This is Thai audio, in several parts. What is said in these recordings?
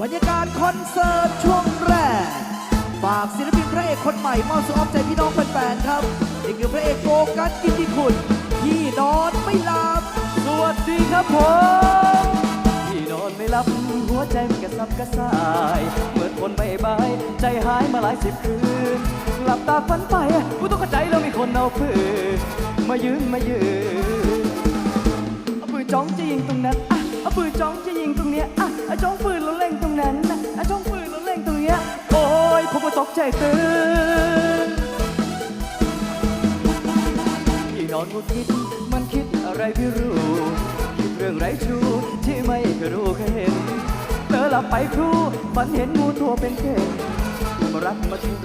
บรรยากาศคอนเสิร์ตช่วงแรก ฝากศิลปินพระเอกคนใหม่มอบสู่อ้อมใจพี่น้องแฟนๆครับนี่คือพระเอกโกกัสกิติคุณที่นอนไม่หลับ สวัสดีครับผมที่นอนไม่หลับหัวใจมันกระสับกระส่ายเหมือนคนไม่บายใจหายมาหลายสิบคืน หลับตาฝันไปกูต้องเข้าใจแล้วมีคนเอาปืนมายืนมายืนเอาปืนจ้องจะยิงตรงนั้น เอาปืนจ้องจะยิงตรงเนี้ยอะเอาจ้องปืนแล้วเล็งตรงนั้นนะเอาจ้องปืนแล้วเล็งตรงเนี้ยโอ้ยผมก็ตกใจตื่นที่นอนงุดงิดมันคิดอะไรไม่รู้คิดเรื่องไรชูที่ไม่เคยรู้เคยเห็นเธอหลับไปครู่ฝันเห็นงูตัวเป็นเก่มารักมาถึง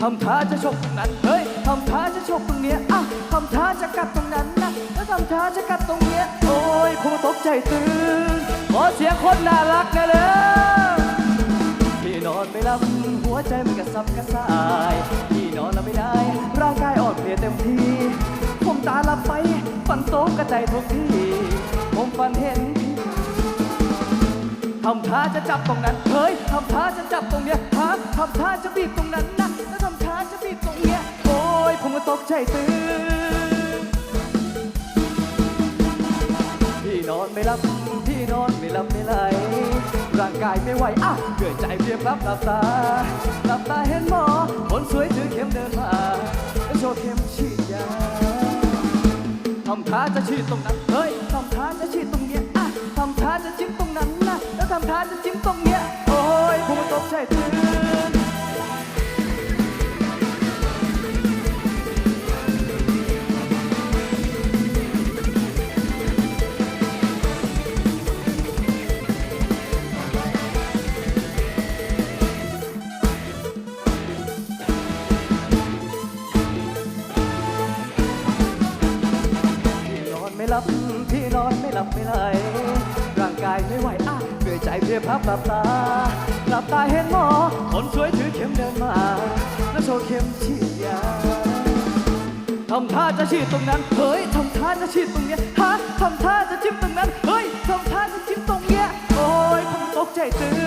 ทำท่าจะฉกตรงนั้นเฮ้ยทำท่าจะฉกตรงเนี้ยอะทำท่าจะกัดตรงนั้นนะแล้วทำท่าจะกัด ใจตื่นขอเสียงคนน่ารักนะเลยพี่นอนไม่หลับหัวใจมันกระสับกระส่ายพี่นอนหลับไม่ได้ ร่างกายอ่อนเพลียเต็มที่ผมตาหลับไปฝันโตกระใจทุกที่ผมฝันเห็นทำท่าจะจับตรงนั้นเฮ้ยทำท่าจะจับตรงเนี้ยฮะทำท่าจะบีบตรงนั้นนะแล้วทำท่าจะบีบตรงเนี้ยโอ้ยผมก็ตกใจตื่น อนไม่หลับพี่นอนไม่หลับไม่ไหลร่างกายไม่ไหวอะเกิดใจเพียบรับหลับตาหลับตาเห็นหมอคนสวยถือเข็มเดินมาแล้วโชว์เข็มฉีดยาทำท่าจะฉีดตรงนั้นเฮ้ยทำท่าจะฉีดตรงเนี้ยอะทำท่าจะจิ้มตรงนั้นนะแล้วทำท่าจะจิ้มับพี่นอนไม่หลับไม่ไหลร่างกายไม่ไหวอะเหนื่อยใจเพียพับหลับตาหลับตาเห็นหมอคนสวยถือเข็มเดินมาแล้วโชว์เข็มฉีดยาทำท่าจะฉีดตรงนั้นเฮ้ยทำท่าจะฉีดตรงเนี้ยฮะทำท่าจะจิ้มตรงนั้นเฮ้ยทำท่าจะจิ้มตรงเนี้ยโอ้ยผมตกใจตื่น